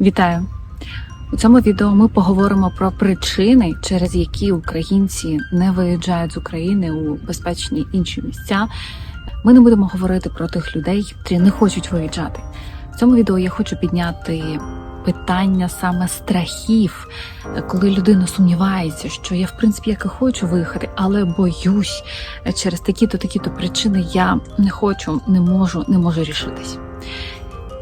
Вітаю! У цьому відео ми поговоримо про причини, через які українці не виїжджають з України у безпечні інші місця. Ми не будемо говорити про тих людей, які не хочуть виїжджати. В цьому відео я хочу підняти питання саме страхів, коли людина сумнівається, що я в принципі як і хочу виїхати, але боюсь через такі-то такі-то причини я не хочу, не можу, не можу рішитись.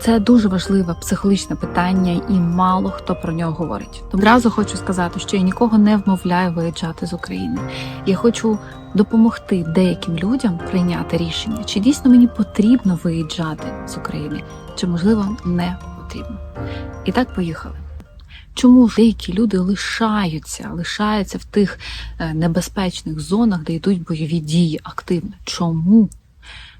Це дуже важливе психологічне питання, і мало хто про нього говорить. Одразу хочу сказати, що я нікого не вмовляю виїжджати з України. Я хочу допомогти деяким людям прийняти рішення, чи дійсно мені потрібно виїжджати з України, чи можливо не потрібно. І так поїхали. Чому деякі люди лишаються, лишаються в тих е, небезпечних зонах, де йдуть бойові дії активно? Чому?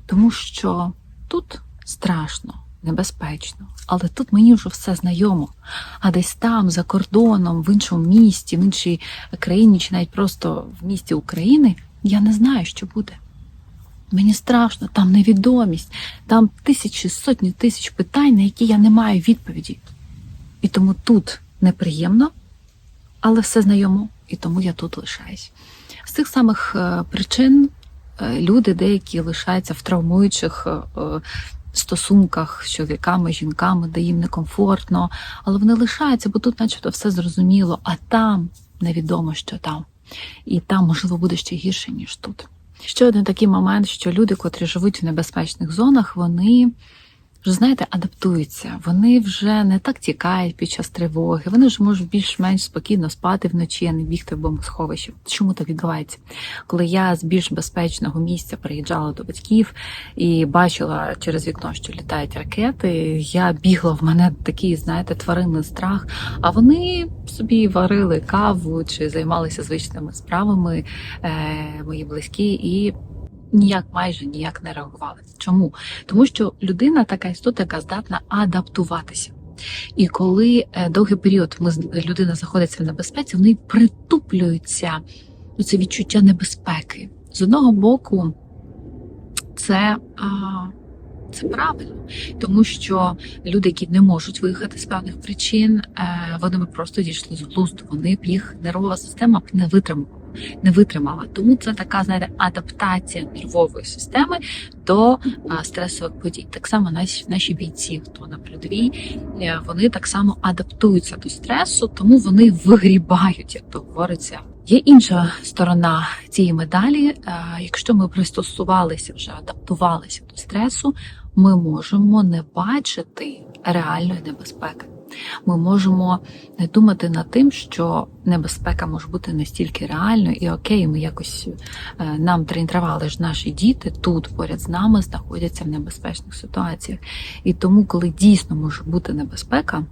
Тому що тут страшно, небезпечно, але тут мені вже все знайомо. А десь там, за кордоном, в іншому місті, в іншій країні, чи навіть просто в місті України, я не знаю, що буде. Мені страшно, там невідомість, там тисячі, сотні тисяч питань, на які я не маю відповіді. І тому тут неприємно, але все знайомо, і тому я тут лишаюсь. З цих самих е, причин е, люди деякі лишаються в травмуючих е, стосунках з чоловіками, жінками, де їм некомфортно, але вони лишаються, бо тут, начебто, все зрозуміло, а там невідомо, що там. І там, можливо, буде ще гірше, ніж тут. Ще один такий момент, що люди, котрі живуть в небезпечних зонах, вони вже знаєте, адаптуються. Вони вже не так тікають під час тривоги. Вони вже можуть більш-менш спокійно спати вночі, а не бігти в бомбосховище. Чому так відбувається? Коли я з більш безпечного місця приїжджала до батьків і бачила через вікно, що літають ракети, я бігла в мене такий, знаєте, тваринний страх. А вони собі варили каву чи займалися звичними справами, е, мої близькі і. Ніяк майже ніяк не реагували. Чому? Тому що людина така істота, яка здатна адаптуватися. І коли е, довгий період ми людина знаходиться в небезпеці, в неї притуплюється це відчуття небезпеки. З одного боку, це, а, це правильно, тому що люди, які не можуть виїхати з певних причин, е, вони просто дійшли з глузду. Вони б їх нервова система б не витримала. Не витримала, тому це така знаєте, адаптація нервової системи до стресових подій. Так само наші наші бійці, хто на передовій, е, вони так само адаптуються до стресу, тому вони вигрібають, як то говориться. Є інша сторона цієї медалі. Е, Якщо ми пристосувалися вже адаптувалися до стресу, ми можемо не бачити реальної небезпеки. Ми можемо не думати над тим, що небезпека може бути настільки реальною, і окей, ми якось е, нам тренували ж наші діти тут поряд з нами знаходяться в небезпечних ситуаціях. І тому, коли дійсно може бути небезпека,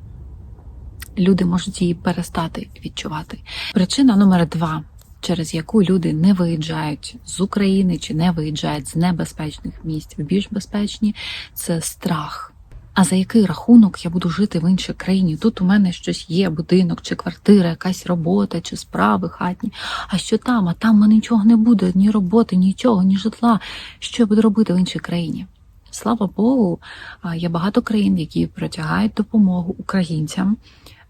люди можуть її перестати відчувати. Причина номер два. Через яку люди не виїжджають з України чи не виїжджають з небезпечних місць в більш безпечні, це страх. А за який рахунок я буду жити в іншій країні? Тут у мене щось є, будинок чи квартира, якась робота чи справи хатні. А що там? А там в мене нічого не буде, ні роботи, нічого, ні житла. Що я буду робити в іншій країні? Слава Богу, є багато країн, які протягають допомогу українцям,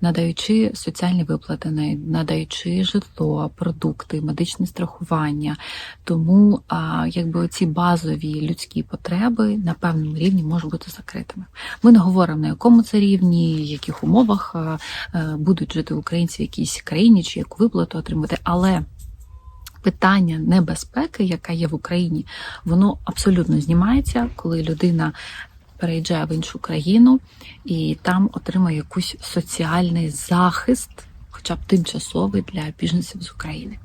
надаючи соціальні виплати, на- надаючи житло, продукти, медичне страхування. Тому якби оці базові людські потреби на певному рівні можуть бути закритими. Ми не говоримо на якому це рівні, в яких умовах е, будуть жити українці в якійсь країні чи яку виплату отримати, але. Питання небезпеки, яка є в Україні, воно абсолютно знімається, коли людина переїжджає в іншу країну і там отримає якийсь соціальний захист, хоча б тимчасовий для біженців з України.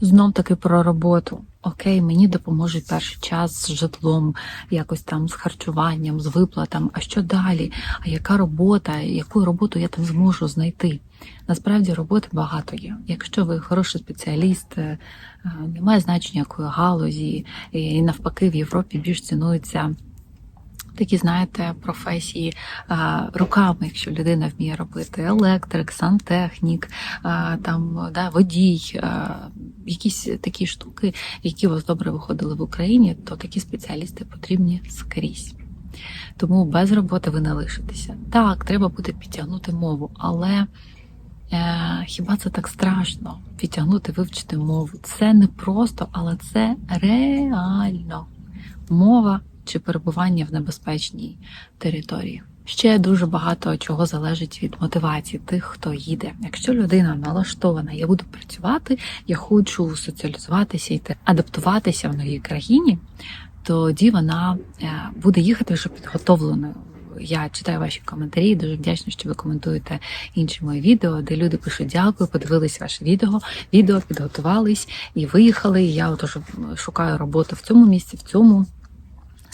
Знов таки про роботу. Окей, мені допоможуть перший час з житлом, якось там з харчуванням, з виплатом. А що далі? А яка робота? Яку роботу я там зможу знайти? Насправді роботи багато є. Якщо ви хороший спеціаліст, е, е, немає значення якої галузі, і навпаки, в Європі більш цінується такі, знаєте, професії руками, якщо людина вміє робити електрик, сантехнік, там да, водій, якісь такі штуки, які у вас добре виходили в Україні, то такі спеціалісти потрібні скрізь. Тому без роботи ви не лишитеся. Так, треба буде підтягнути мову, але е, хіба це так страшно? Підтягнути, вивчити мову. Це не просто, але це реально мова чи перебування в небезпечній території. Ще дуже багато чого залежить від мотивації тих, хто їде. Якщо людина налаштована, я буду працювати, я хочу соціалізуватися і адаптуватися в новій країні, тоді вона е, буде їхати вже підготовленою. Я читаю ваші коментарі. Дуже вдячна, що ви коментуєте інші мої відео, де люди пишуть дякую, подивились ваше відео, відео підготувались і виїхали. І я отож шукаю роботу в цьому місці, в цьому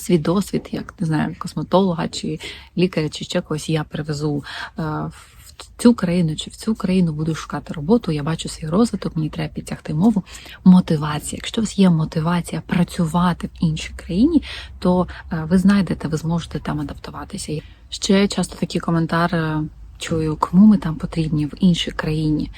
свій досвід, як не знаю, косметолога чи лікаря, чи ще когось я привезу е, в цю країну чи в цю країну буду шукати роботу. Я бачу свій розвиток, мені треба підтягти мову. Мотивація. Якщо у вас є мотивація працювати в іншій країні, то е, ви знайдете, ви зможете там адаптуватися. Ще часто такі коментари. Чую, кому ми там потрібні в іншій країні,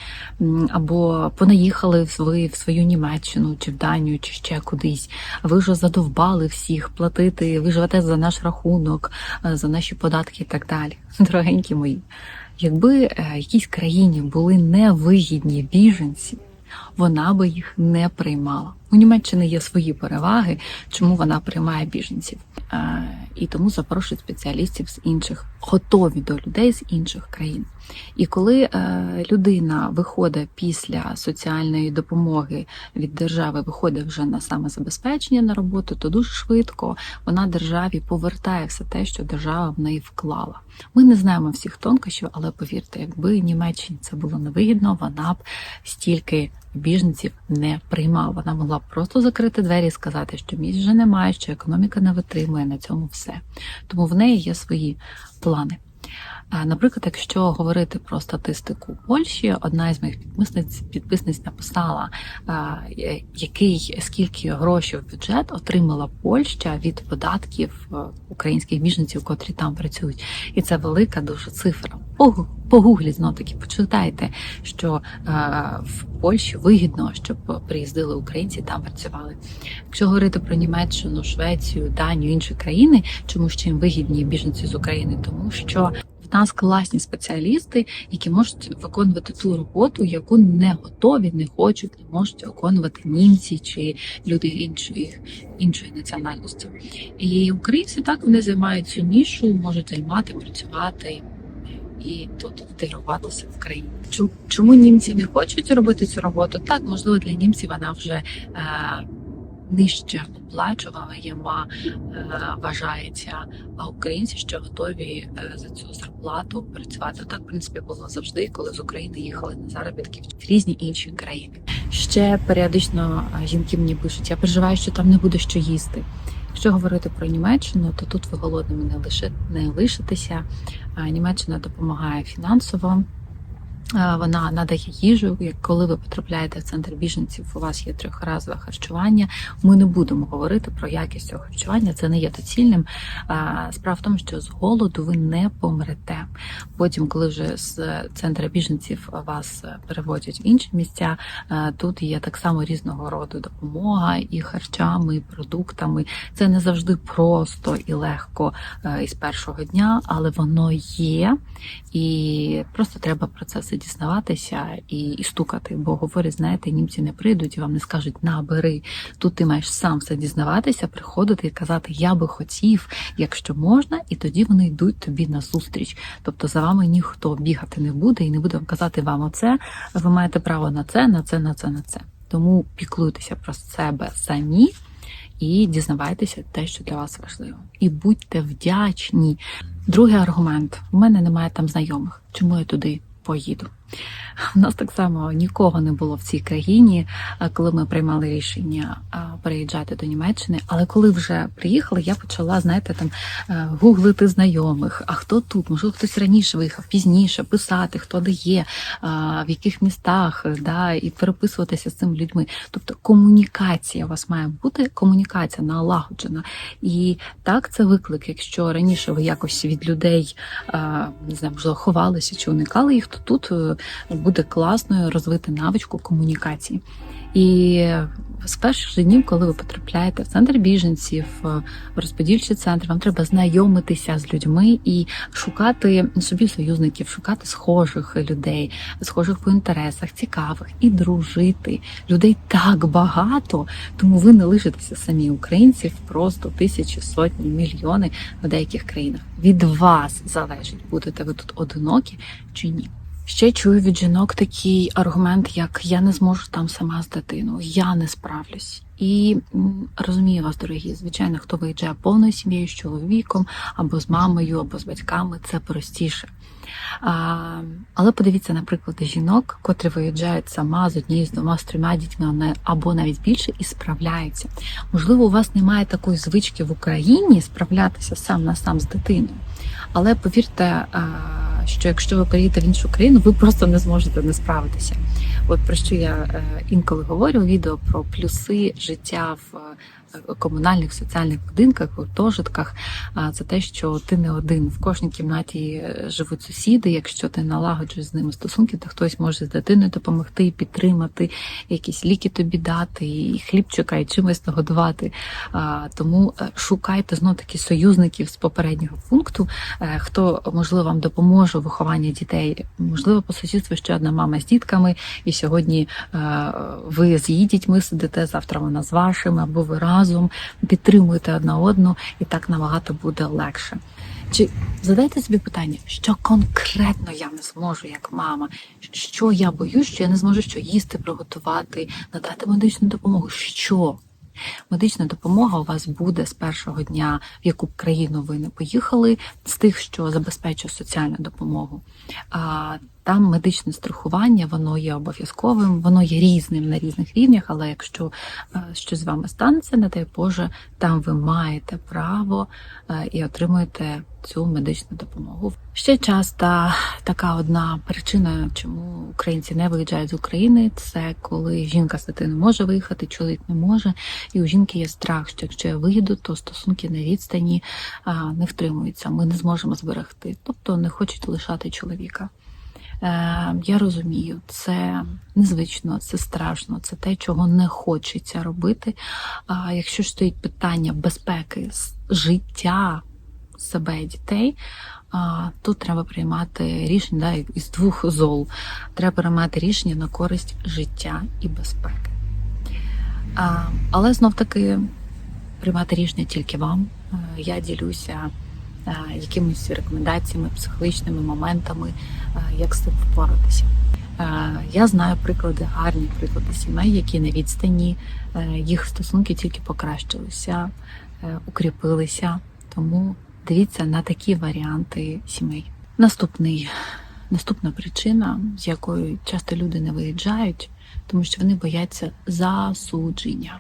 або понаїхали ви в свою Німеччину чи в Данію, чи ще кудись. Ви вже задовбали всіх платити. Ви живете за наш рахунок, е, за наші податки і так далі. Дорогенькі мої, якби е, якійсь країні були невигідні біженці, вона би їх не приймала. У Німеччини є свої переваги, чому вона приймає біженців. Е, І тому запрошують спеціалістів з інших, готові до людей з інших країн. І коли е, людина виходить після соціальної допомоги від держави, виходить вже на самозабезпечення на роботу, то дуже швидко вона державі повертає все те, що держава в неї вклала. Ми не знаємо всіх тонкощів, але повірте, якби Німеччині це було невигідно, вона б стільки біженців не приймала. Вона могла б просто закрити двері і сказати, що місць вже немає, що економіка не витримує на цьому все. Тому в неї є свої плани. Наприклад, якщо говорити про статистику Польщі, одна із моїх підписниць підписниць написала, який скільки грошей в бюджет отримала Польща від податків е, українських біженців, котрі там працюють, і це велика дуже цифра. Погу- Погугліть знов таки, почитайте, що е, в Польщі вигідно, щоб приїздили українці там працювали. Якщо говорити про Німеччину, Швецію, Данію, інші країни, чому ж чим вигідні біженці з України? Тому що нас класні спеціалісти, які можуть виконувати ту роботу, яку не готові, не хочуть, не можуть виконувати німці чи люди іншої іншої національності. І українці так вони займають цю нішу, можуть займати, працювати і тут інтегруватися в країну. Чому, чому німці не хочуть робити цю роботу? Так, можливо, для німців вона вже е, нижче оплачувана е, вважається, українці ще готові е, за цю зарплату працювати. Так, в принципі, було завжди, коли з України їхали на заробітки в різні інші країни. Ще періодично е, жінки мені пишуть: я переживаю, що там не буде що їсти. Якщо говорити про Німеччину, то тут ви голодними не лишитеся. Німеччина допомагає фінансово. Е, Вона надає їжу. Як коли ви потрапляєте в центр біженців, у вас є трьохразове харчування. Ми не будемо говорити про якість цього харчування. Це не є доцільним. Справа в тому, що з голоду ви не помрете. Потім, коли вже з центра біженців вас переводять в інші місця, е, тут є так само різного роду допомога і харчами, і продуктами. Це не завжди просто і легко е, із першого дня, але воно є, і просто треба про це все дізнаватися і, і стукати. Бо говорять, знаєте, німці не прийдуть вам не скажуть на бери. Тут ти маєш сам все дізнаватися, приходити і казати Я би хотів, якщо можна, і тоді вони йдуть тобі на зустріч. Тобто за вами ніхто бігати не буде і не буде казати вам оце. Ви маєте право на це, на це, на це, на це. Тому піклуйтеся про себе самі. І дізнавайтеся те, що для вас важливо, і будьте вдячні. Другий аргумент: у мене немає там знайомих. Чому я туди поїду? У нас так само нікого не було в цій країні, коли ми приймали рішення а, переїжджати до Німеччини. Але коли вже приїхали, я почала, знаєте, там е, гуглити знайомих. А хто тут? Можливо, хтось раніше виїхав, пізніше, писати, хто де є, в яких містах, да, і переписуватися з цими людьми. Тобто комунікація у вас має бути, комунікація налагоджена. І так, це виклик. Якщо раніше ви якось від людей не знаю, можливо, ховалися чи уникали їх, то тут е, буде класною розвити навичку комунікації. І з перших же днів, коли ви потрапляєте в центр біженців, в розподільчий центр, вам треба знайомитися з людьми і шукати собі союзників, шукати схожих людей, схожих по інтересах, цікавих і дружити. Людей так багато, тому ви не лишитеся самі українців, просто тисячі, сотні, мільйони в деяких країнах. Від вас залежить, будете ви тут одинокі чи ні. Ще чую від жінок такий аргумент, як я не зможу там сама з дитиною, я не справлюсь. І розумію вас, дорогі. Звичайно, хто виїжджає повною сім'єю з чоловіком або з мамою, або з батьками, це простіше. А, але подивіться, наприклад, жінок, котрі виїжджають сама з однією з двома з трьома дітьми або навіть більше, і справляються. Можливо, у вас немає такої звички в Україні справлятися сам на сам з дитиною. Але повірте, що якщо ви приїдете в іншу країну, ви просто не зможете не справитися. От про що я е, інколи говорю відео про плюси життя в е, комунальних соціальних будинках, гуртожитках. Це те, що ти не один. В кожній кімнаті е, живуть сусіди. Якщо ти налагоджуєш з ними стосунки, то хтось може з дитиною допомогти, підтримати, якісь ліки тобі дати, і хлібчика, і чимось нагодувати. Тому е, шукайте знов таки союзників з попереднього пункту, е, хто можливо вам допоможе у вихованні дітей. Можливо, по сусідству ще одна мама з дітками, і сьогодні ви з її дітьми сидите, завтра вона з вашими, або ви разом підтримуєте одна одну, і так набагато буде легше. Чи задайте собі питання, що конкретно я не зможу як мама? Що я боюсь, що я не зможу що їсти, приготувати, надати медичну допомогу? Що? Медична допомога у вас буде з першого дня, в яку б країну ви не поїхали, з тих, що забезпечує соціальну допомогу. А там медичне страхування, воно є обов'язковим, воно є різним на різних рівнях, але якщо е, щось з вами станеться, не дай Боже, там ви маєте право е, і отримуєте цю медичну допомогу. Ще часто така одна причина, чому українці не виїжджають з України, це коли жінка з дитиною може виїхати, чоловік не може, і у жінки є страх, що якщо я виїду, то стосунки на відстані не втримуються. Ми не зможемо зберегти, тобто не хочуть лишати чоловіка. Е, Я розумію, це незвично, це страшно, це те, чого не хочеться робити. Якщо ж стоїть питання безпеки життя себе і дітей, тут треба приймати рішення да, із двох зол. Треба приймати рішення на користь життя і безпеки. Але знов таки приймати рішення тільки вам. Е, Я ділюся якимись рекомендаціями, психологічними моментами, е, як з цим впоратися. Е, Я знаю приклади, гарні приклади сімей, які на відстані е, їх стосунки тільки покращилися, укріпилися. Тому дивіться на такі варіанти сімей. Наступний, наступна причина, з якою часто люди не виїжджають, тому що вони бояться засудження.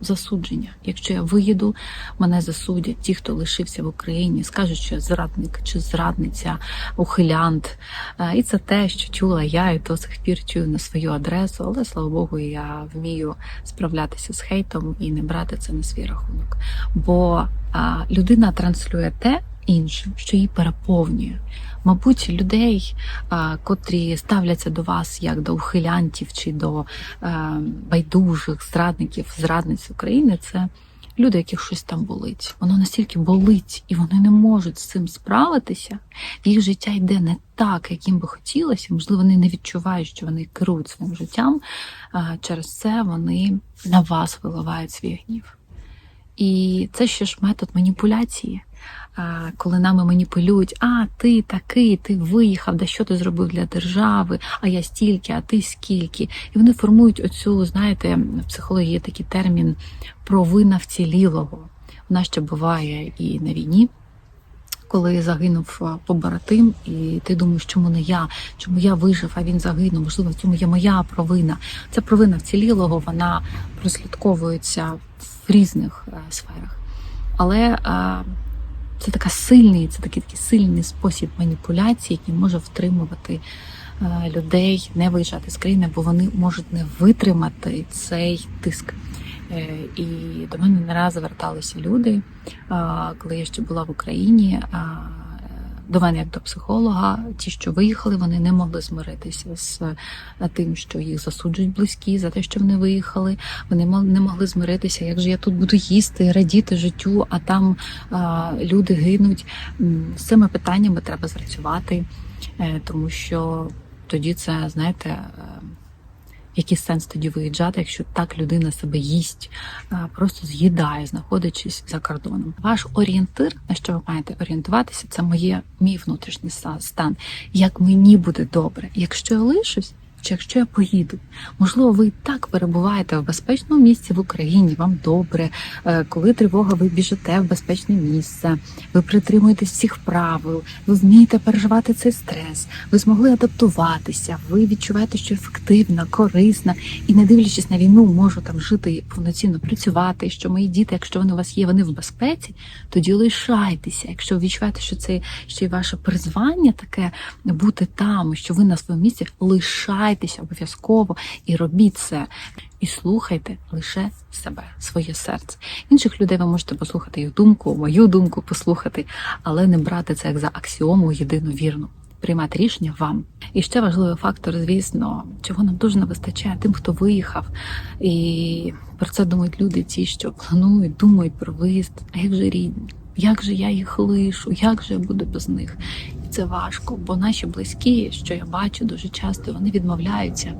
Засудження. Якщо я виїду, мене засудять ті, хто лишився в Україні, скажуть, що я зрадник чи зрадниця, ухилянт. Е, І це те, що чула я і до сих пір чую на свою адресу, але слава Богу, я вмію справлятися з хейтом і не брати це на свій рахунок. Бо людина транслює те іншим, що її переповнює. Мабуть, людей, котрі ставляться до вас як до ухилянтів чи до е, байдужих зрадників, зрадниць України, це люди, яких щось там болить. Воно настільки болить, і вони не можуть з цим справитися. Їх життя йде не так, як їм би хотілося. Можливо, вони не відчувають, що вони керують своїм життям. Через це вони на вас виливають свій гнів. І це ще ж метод маніпуляції. Коли нами маніпулюють, а ти такий, ти виїхав, да що ти зробив для держави, а я стільки, а ти скільки. І вони формують оцю, знаєте, в психології такий термін провина вцілілого. Вона ще буває і на війні, коли загинув побратим, і ти думаєш, чому не я, чому я вижив, а він загинув. Можливо, в цьому є моя провина. Ця провина вцілілого, вона прослідковується в різних е, сферах. Але це така сильний, це такий, такий сильний спосіб маніпуляції, який може втримувати е, людей не виїжджати з країни, бо вони можуть не витримати цей тиск. Е, І до мене не раз зверталися люди, е, коли я ще була в Україні. Е, до мене як до психолога. Ті, що виїхали, вони не могли змиритися з е, тим, що їх засуджують близькі за те, що вони виїхали. Вони не могли змиритися, як же я тут буду їсти, радіти життю, а там а, люди гинуть. З цими питаннями треба працювати, е, тому що тоді це, знаєте. Який сенс тоді виїжджати, якщо так людина себе їсть, просто з'їдає, знаходячись за кордоном. Ваш орієнтир, на що ви маєте орієнтуватися, це моє мій внутрішній стан. Як мені буде добре, якщо я лишусь. Чи якщо я поїду, можливо, ви так перебуваєте в безпечному місці в Україні, вам добре. Е, Коли тривога, ви біжите в безпечне місце, ви притримуєтесь всіх правил, ви вмієте переживати цей стрес, ви змогли адаптуватися, ви відчуваєте, що ефективна, корисна, і не дивлячись на війну, можу там жити повноцінно працювати. Що мої діти, якщо вони у вас є, вони в безпеці, тоді лишайтеся. Якщо ви відчуваєте, що це ще й ваше призвання таке бути там, що ви на своєму місці, лишайтеся обов'язково і робіть це. І слухайте лише себе, своє серце. Інших людей ви можете послухати їх думку, мою думку послухати, але не брати це як за аксіому єдину вірну. Приймати рішення вам. І ще важливий фактор, звісно, чого нам дуже не вистачає тим, хто виїхав. І про це думають люди, ті, що планують, думають про виїзд. А як же рідні? Як же я їх лишу? Як же я буду без них? Це важко, бо наші близькі, що я бачу дуже часто, вони відмовляються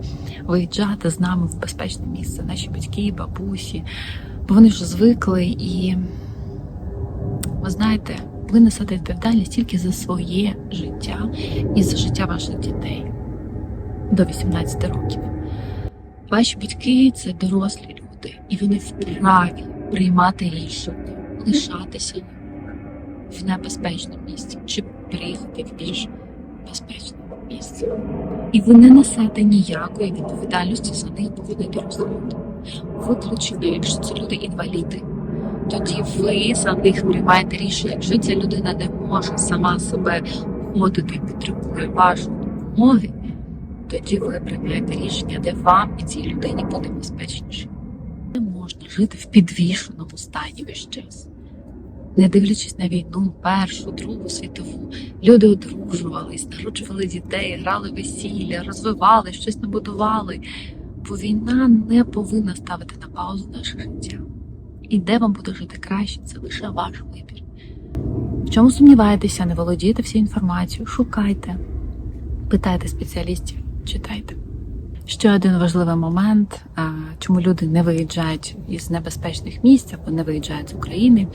виїжджати з нами в безпечне місце. Наші батьки, бабусі, бо вони вже звикли і ви знаєте, ви несете відповідальність тільки за своє життя і за життя ваших дітей до 18 років. Ваші батьки це дорослі люди, і вони вправі приймати рішення, лишатися в небезпечному місці чи переїхати в більш безпечне місце. І ви не несете ніякої відповідальності за них, дорослі люди. Виключено, якщо це люди інваліди тоді ви за них приймаєте рішення. Якщо ця людина не може сама себе входити і потребує вашої допомоги, тоді ви приймаєте рішення, де вам і цій людині буде безпечніше. Не можна жити в підвішеному стані весь час. Не дивлячись на війну, першу, другу світову, люди одружувались, народжували дітей, грали весілля, розвивали, щось набудували. Бо війна не повинна ставити на паузу наше життя. І де вам буде жити краще, це лише ваш вибір. В чому сумніваєтеся, не володієте всю інформацію, шукайте, питайте спеціалістів, читайте. Ще один важливий момент, чому люди не виїжджають із небезпечних місць або не виїжджають з України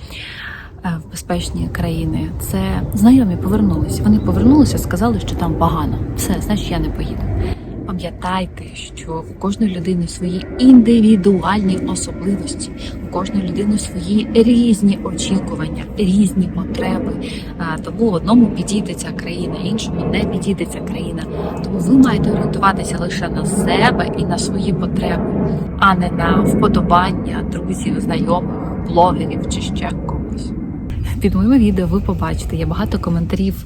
в безпечні країни, це знайомі повернулися. Вони повернулися, сказали, що там погано. Все, значить, я не поїду. Пам'ятайте, що у кожної людини свої індивідуальні особливості, у кожної людини свої різні очікування, різні потреби. Тому одному підійде ця країна, іншому не підійде ця країна. Тому ви маєте орієнтуватися лише на себе і на свої потреби, а не на вподобання друзів, знайомих, блогерів чи ще когось. Під моїми відео ви побачите, є багато коментарів.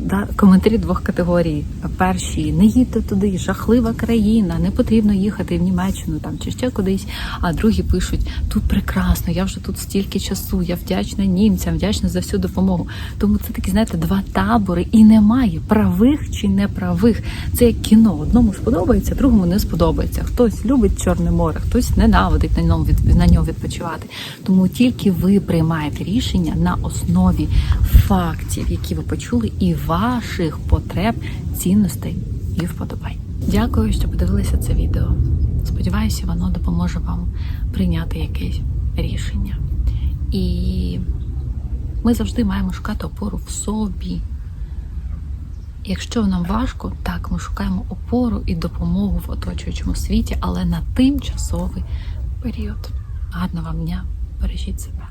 Да, коментарі двох категорій. Перші не їдьте туди, жахлива країна, не потрібно їхати в Німеччину там чи ще кудись. А другі пишуть: тут прекрасно, я вже тут стільки часу, я вдячна німцям, вдячна за всю допомогу. Тому це такі, знаєте, два табори, і немає правих чи неправих. Це як кіно. Одному сподобається, другому не сподобається. Хтось любить Чорне море, хтось ненавидить на ньому від на нього відпочивати. Тому тільки ви приймаєте рішення на основі фактів, які ви почули, і ваших потреб, цінностей і вподобань. Дякую, що подивилися це відео. Сподіваюся, воно допоможе вам прийняти якесь рішення. І ми завжди маємо шукати опору в собі. Якщо нам важко, так ми шукаємо опору і допомогу в оточуючому світі, але на тимчасовий період. Гарного вам дня, бережіть себе.